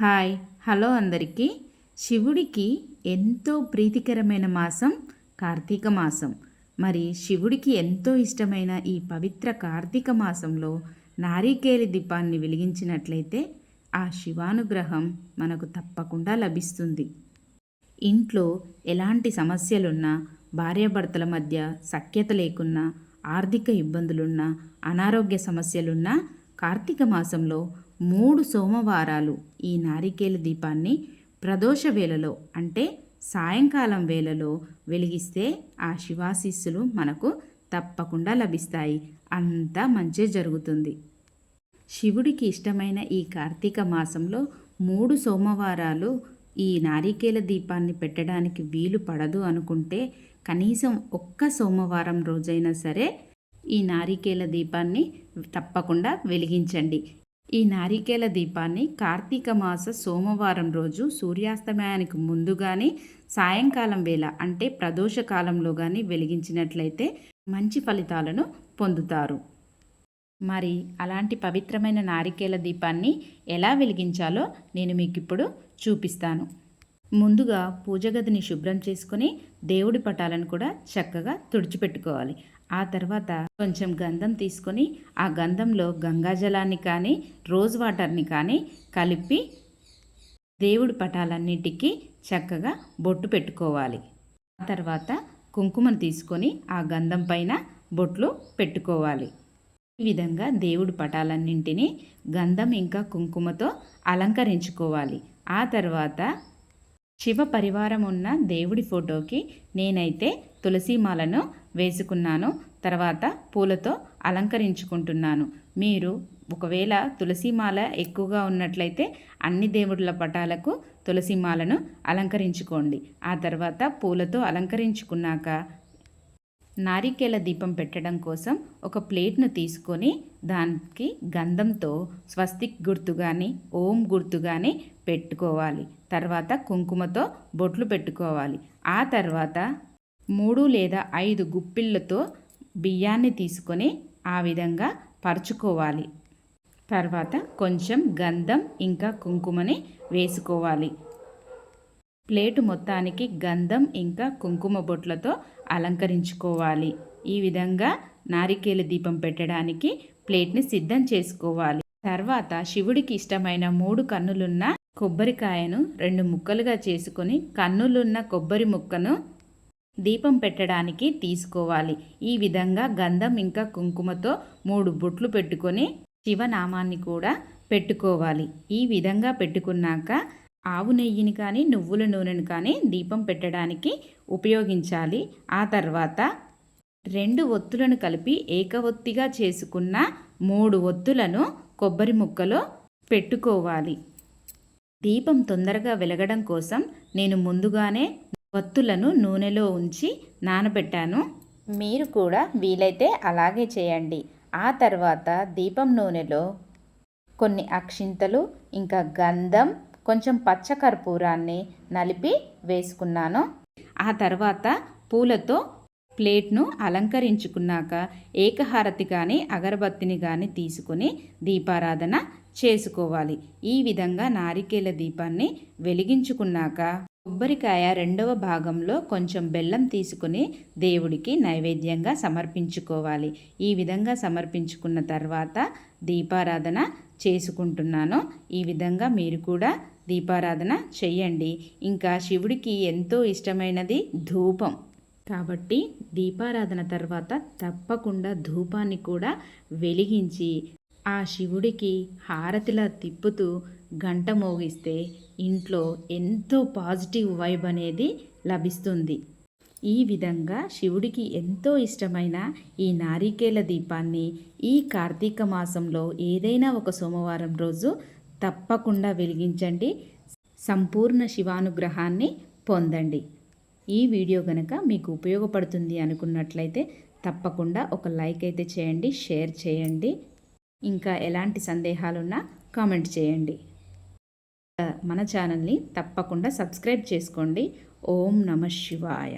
Hi hello అందరికీ. శివుడికి ఎంతో ప్రీతికరమైన మాసం కార్తీక మాసం. మరి శివుడికి ఎంతో ఇష్టమైన ఈ పవిత్ర కార్తీక మాసంలో నారికేలి దీపాన్ని వెలిగించినట్లయితే ఆ శివానుగ్రహం మనకు తప్పకుండా లభిస్తుంది. ఇంట్లో ఎలాంటి సమస్యలున్నా భార్యాభర్తల మధ్య సఖ్యత లేకున్నా ఆర్థిక ఇబ్బందులున్నా అనారోగ్య సమస్యలున్నా కార్తీక మాసంలో మూడు సోమవారాలు ఈ నారికేల దీపాన్ని ప్రదోష వేళలో అంటే సాయంకాలం వేళలో వెలిగిస్తే ఆ శివాశీస్సులు మనకు తప్పకుండా లభిస్తాయి. అంతా మంచి జరుగుతుంది. శివుడికి ఇష్టమైన ఈ కార్తీక మాసంలో మూడు సోమవారాలు ఈ నారికేల దీపాన్ని పెట్టడానికి వీలు పడదు అనుకుంటే కనీసం ఒక్క సోమవారం రోజైనా సరే ఈ నారికేల దీపాన్ని తప్పకుండా వెలిగించండి. ఈ నారికేల దీపాన్ని కార్తీక మాస సోమవారం రోజు సూర్యాస్తమయానికి ముందు కానీ సాయంకాలం వేళ అంటే ప్రదోష కాలంలో కానీ వెలిగించినట్లయితే మంచి ఫలితాలను పొందుతారు. మరి అలాంటి పవిత్రమైన నారికేల దీపాన్ని ఎలా వెలిగించాలో నేను మీకు ఇప్పుడు చూపిస్తాను. ముందుగా పూజ గదిని శుభ్రం చేసుకొని దేవుడి పటాలను కూడా చక్కగా తుడిచిపెట్టుకోవాలి. ఆ తర్వాత కొంచెం గంధం తీసుకొని ఆ గంధంలో గంగాజలాన్ని కానీ రోజ్ వాటర్ని కానీ కలిపి దేవుడి పటాలన్నిటికీ చక్కగా బొట్టు పెట్టుకోవాలి. ఆ తర్వాత కుంకుమను తీసుకొని ఆ గంధం పైన బొట్లు పెట్టుకోవాలి. ఈ విధంగా దేవుడి పటాలన్నింటినీ గంధం ఇంకా కుంకుమతో అలంకరించుకోవాలి. ఆ తర్వాత శివ పరివారం ఉన్న దేవుడి ఫోటోకి నేనైతే తులసిమాలను వేసుకున్నాను. తర్వాత పూలతో అలంకరించుకుంటున్నాను. మీరు ఒకవేళ తులసిమాల ఎక్కువగా ఉన్నట్లయితే అన్ని దేవుళ్ళ పటాలకు తులసిమాలను అలంకరించుకోండి. ఆ తర్వాత పూలతో అలంకరించుకున్నాక నారికేల దీపం పెట్టడం కోసం ఒక ప్లేట్ను తీసుకొని దానికి గంధంతో స్వస్తిక్ గుర్తు కానీ ఓం గుర్తు కానీ పెట్టుకోవాలి. తర్వాత కుంకుమతో బొట్లు పెట్టుకోవాలి. ఆ తర్వాత మూడు లేదా ఐదు గుప్పిళ్ళతో బియ్యాన్ని తీసుకొని ఆ విధంగా పరుచుకోవాలి. తర్వాత కొంచెం గంధం ఇంకా కుంకుమని వేసుకోవాలి. ప్లేటు మొత్తానికి గంధం ఇంకా కుంకుమ బొట్లతో అలంకరించుకోవాలి. ఈ విధంగా నారికేల దీపం పెట్టడానికి ప్లేట్ని సిద్ధం చేసుకోవాలి. తర్వాత శివుడికి ఇష్టమైన మూడు కన్నులున్న కొబ్బరికాయను రెండు ముక్కలుగా చేసుకొని కన్నులున్న కొబ్బరి ముక్కను దీపం పెట్టడానికి తీసుకోవాలి. ఈ విధంగా గంధం ఇంకా కుంకుమతో మూడు బొట్లు పెట్టుకొని శివనామాన్ని కూడా పెట్టుకోవాలి. ఈ విధంగా పెట్టుకున్నాక ఆవు నెయ్యిని కానీ నువ్వుల నూనెను కానీ దీపం పెట్టడానికి ఉపయోగించాలి. ఆ తర్వాత రెండు ఒత్తులను కలిపి ఏకవొత్తిగా చేసుకున్న మూడు ఒత్తులను కొబ్బరి ముక్కలో పెట్టుకోవాలి. దీపం తొందరగా వెలగడం కోసం నేను ముందుగానే ఒత్తులను నూనెలో ఉంచి నానబెట్టాను. మీరు కూడా వీలైతే అలాగే చేయండి. ఆ తర్వాత దీపం నూనెలో కొన్ని అక్షింతలు ఇంకా గంధం కొంచెం పచ్చ కర్పూరాన్ని నలిపి వేసుకున్నాను. ఆ తర్వాత పూలతో ప్లేట్ను అలంకరించుకున్నాక ఏకహారతి కానీ అగరబత్తిని కానీ తీసుకుని దీపారాధన చేసుకోవాలి. ఈ విధంగా నారికేల దీపాన్ని వెలిగించుకున్నాక కొబ్బరికాయ రెండవ భాగంలో కొంచెం బెల్లం తీసుకుని దేవుడికి నైవేద్యంగా సమర్పించుకోవాలి. ఈ విధంగా సమర్పించుకున్న తర్వాత దీపారాధన చేసుకుంటున్నాను. ఈ విధంగా మీరు కూడా దీపారాధన చెయ్యండి. ఇంకా శివుడికి ఎంతో ఇష్టమైనది ధూపం. కాబట్టి దీపారాధన తర్వాత తప్పకుండా ధూపాన్ని కూడా వెలిగించి ఆ శివుడికి హారతిలా తిప్పుతూ గంట మోగిస్తే ఇంట్లో ఎంతో పాజిటివ్ వైబ్ అనేది లభిస్తుంది. ఈ విధంగా శివుడికి ఎంతో ఇష్టమైన ఈ నారికేల దీపాన్ని ఈ కార్తీక మాసంలో ఏదైనా ఒక సోమవారం రోజు తప్పకుండా వెలిగించండి. సంపూర్ణ శివానుగ్రహాన్ని పొందండి. ఈ వీడియో కనుక మీకు ఉపయోగపడుతుంది అనుకున్నట్లయితే తప్పకుండా ఒక లైక్ అయితే చేయండి షేర్ చేయండి. ఇంకా ఎలాంటి సందేహాలున్నా కామెంట్ చేయండి. మన ఛానల్ని తప్పకుండా సబ్స్క్రైబ్ చేసుకోండి. ఓం నమ శివాయ.